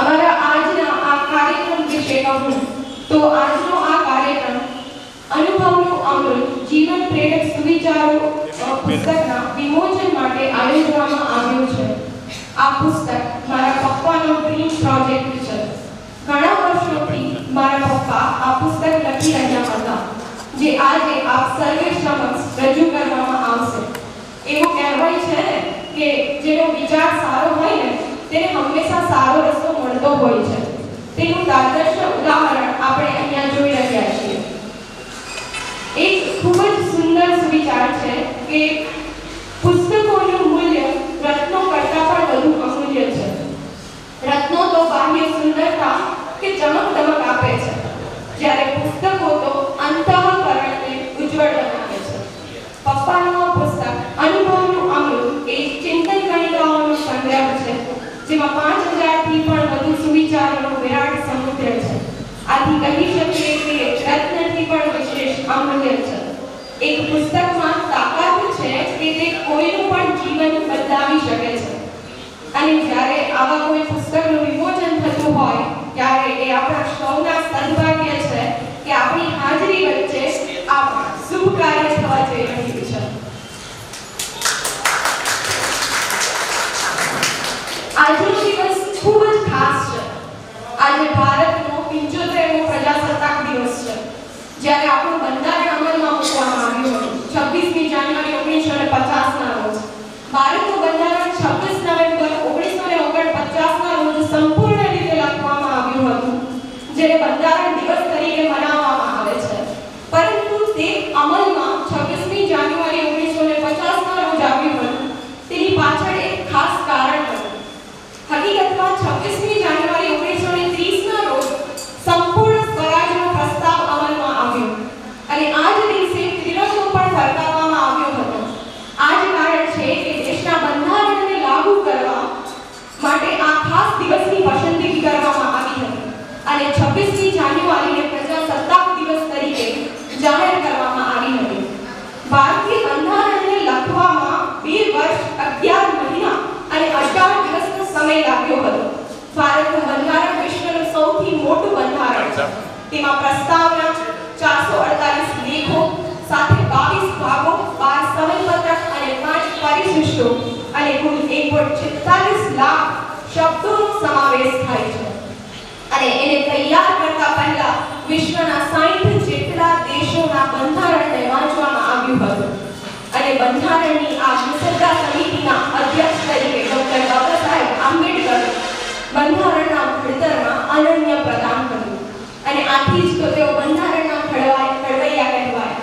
અમારા આજના આ કાર્યક્રમ વિશે કહું, તો આજનો આ કાર્યક્રમ અનુભવનું અમૃત જીવન પ્રેરક સુવિચારો પુસ્તકના વિમોચન માટે આયોજવામાં આવ્યું છે. આ પુસ્તક મારા પપ્પાનો ડ્રીમ પ્રોજેક્ટ છે. ઘણા વર્ષોથી મારા પપ્પા આ પુસ્તક લખી રહ્યા હતા, જે આજે આપ સર્વે સમક્ષ રજૂ કરવામાં આવશે. એવું કહેવાય છે ને કે જેનો વિચાર તેને હંમેશા સારો રસ્તો મળતો હોય છે. તેનું તાદર્શ ઉદાહરણ આપણે અહીંયા જોઈ રહ્યા છીએ. એક ખૂબ જ સુંદર સુવિચાર છે કે પુસ્તકોનું મૂલ્ય રત્નો કરતાં પણ વધુ અમૂલ્ય છે રત્નો તો બાહ્ય સુંદરતા કે ચમક દમક આપે છે જ્યારે પુસ્તકો તો અંતઃકરણને ઉજ્જવળ બનાવે છે પપ્પાનું આ પુસ્તક અનુભવનું અમૃત એ ચિંતન કણિકાઓનો સંગ્રહ છે જેમાં પાંચ હજારથી પણ વધુ સુવિચારોનો વિરાટ સમુદ્ર છે આથી કહી શકીએ કે રત્નથી પણ વિશેષ અમૂલ્ય છે. એક પુસ્તકમાં તાકાત છે કે તે કોઈનું પણ જીવન બદલાવી શકે છે. અને જ્યારે આવા કોઈ પુસ્તકનું વિમોચન થતું હોય ત્યારે એ આપણા સૌના સદભાગ્ય છે કે આપણી હાજરી વચ્ચે આ શુભ કાર્ય થવા જઈ રહ્યું છે આજનો દિવસ ખૂબ જ ખાસ છે આજે ભારતનો 75મો પ્રજાસત્તાક દિવસ છે જ્યારે આપણું બંધારણ અમલમાં મૂકવામાં આવ્યું હતું છવ્વીસમી જાન્યુઆરી ઓગણીસો ને પચાસના રોજ ભારતનું બંધારણ છવ્વીસ નવેમ્બર ઓગણીસો ને ઓગણપચાસના રોજ સંપૂર્ણ રીતે લખવામાં આવ્યું હતું જેને બંધારણ દિવસ તરીકે મનાવવામાં આવે છે પરંતુ તે અમલમાં છવ્વીસમી જાન્યુઆરી ઓગણીસો ને પચાસના રોજ આવ્યું હતું તેની પાછળ એક ખાસ કારણ હતું હકીકતમાં 26મી જાન્યુઆરી 1930 ના રોજ સંપૂર્ણ સ્વરાજનો પ્રસ્તાવ અમલમાં આવ્યો અને આ જ દિવસે ત્રિરંગો પણ ફરકાવવામાં આવ્યો હતો આ જ કારણ છે કે દેશના બંધારણને લાગુ કરવા માટે આ ખાસ દિવસની પસંદગી કરવામાં આવી હતી અને 26મી જાન્યુઆરીને પ્રજાસત્તાક દિવસ તરીકે જાહેર કરવામાં આવી હતી. ભારતીય બંધારણને લખવામાં બે વર્ષ અગિયાર મહિના અને અઢાર દિવસનો સમય લાગ્યો હતો. ભારતનું બંધારણ વિશ્વનું સૌથી મોટું બંધારણ છે. તેમાં પ્રસ્તાવના ચારસો અડતાલીસ લેખો, સાથે બાવીસ ભાગો, બાર સમયપત્રક અને પાંચ પરિશિષ્ટો અને કુલ એક પોઈન્ટ છેતાલીસ લાખ શબ્દોનો સમાવેશ થાય છે. અને એને તૈયાર કરતા પહેલા વિશ્વના 60 જેટલા દેશોના બંધારણને વાંચવામાં આવ્યું હતું. અને બંધારણની આ મુસદ્દા સમિતિના અધ્યક્ષ તરીકે ડોક્ટર બાબા સાહેબ આંબેડકર બંધારણના ઘડતરમાં અનન્ય પ્રદાન કર્યું. અને આથી જ તો તેઓ બંધારણના ઘડવાય ઘડવૈયા કહેવાય.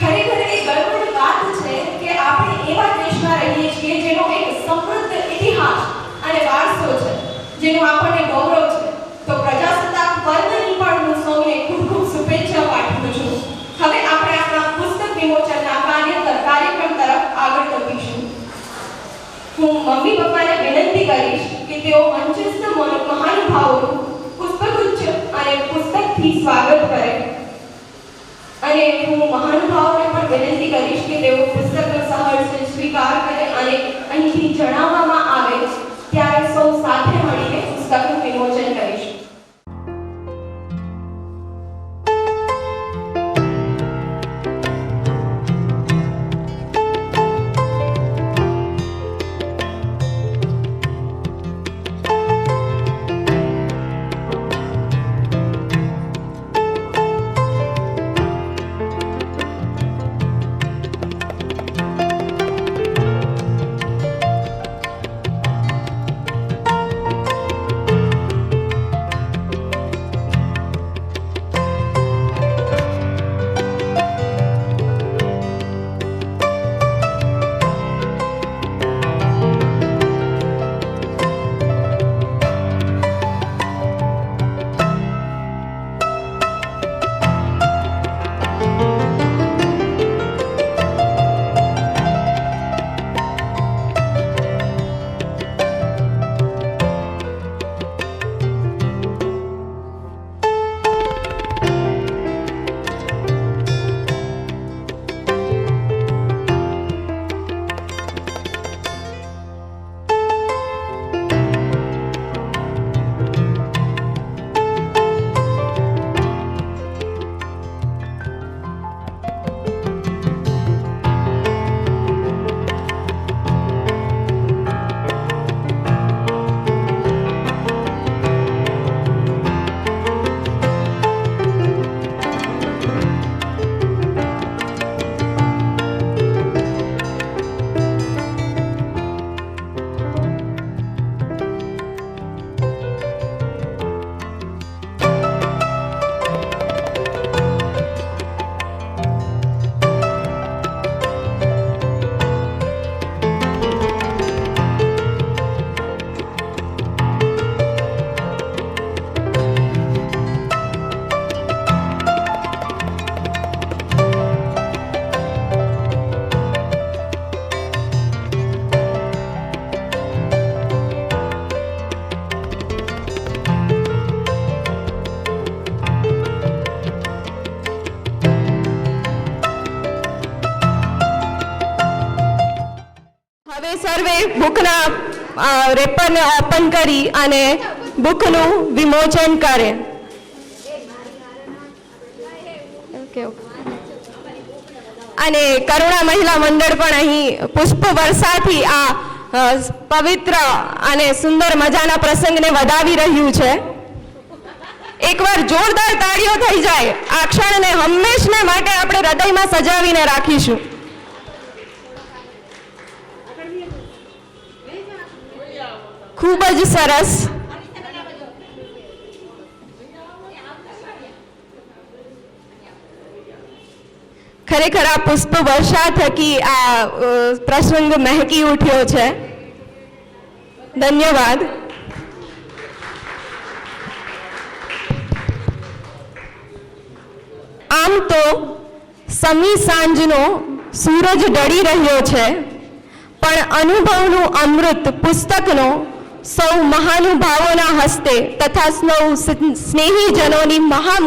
ખરેખર એ ગર્વની વાત છે કે આપણે એવા દેશમાં રહીએ છીએ જેનો એક સમૃદ્ધ ઇતિહાસ અને વારસો છે, જેનું આપણને ગૌરવ છે તો પ્રજાસત્તાક પર્વની પણ હું સૌને ખૂબ ખૂબ શુભેચ્છા પાઠવું છું હવે આપણે આપણા પુસ્તક વિમોચનના કાર્ય તર- કાર્યક્રમ તરફ આગળ વધીશું હું મમ્મી પપ્પાને વિનંતી કરીશ કે તેઓ મંચસ્થ મહાનુભાવોનું પુષ્પગુચ્છ અને પુસ્તકથી સ્વાગત કરે. અને હું મહાનુભાવોને પણ વિનંતી કરીશ કે તેઓ પુસ્તકનો સહર્ષ બુકના અ, રેપરને ઓપન કરી અને બુકનું વિમોચન કરે. અને કરુણા મહિલા મંડળ પણ અહીં પુષ્પ વર્ષાથી આ પવિત્ર અને સુંદર મજાના પ્રસંગને વધાવી રહ્યું છે. એકવાર જોરદાર તાળીઓ થઈ જાય. આ ક્ષણને હંમેશને માટે આપણે હૃદયમાં સજાવીને રાખીશું. ખૂબ જ સરસ. ખરેખર આ પુષ્પ વર્ષા થકી આ પ્રસંગ મહેકી ઉઠ્યો છે. ધન્યવાદ. આમ તો સમી સાંજનો સૂરજ ડળી રહ્યો છે, પણ અનુભવનું અમૃત પુસ્તકનો સૌ મહાનુભાવોના હસ્તે તથા સૌ સ્નેહીજનોની મહા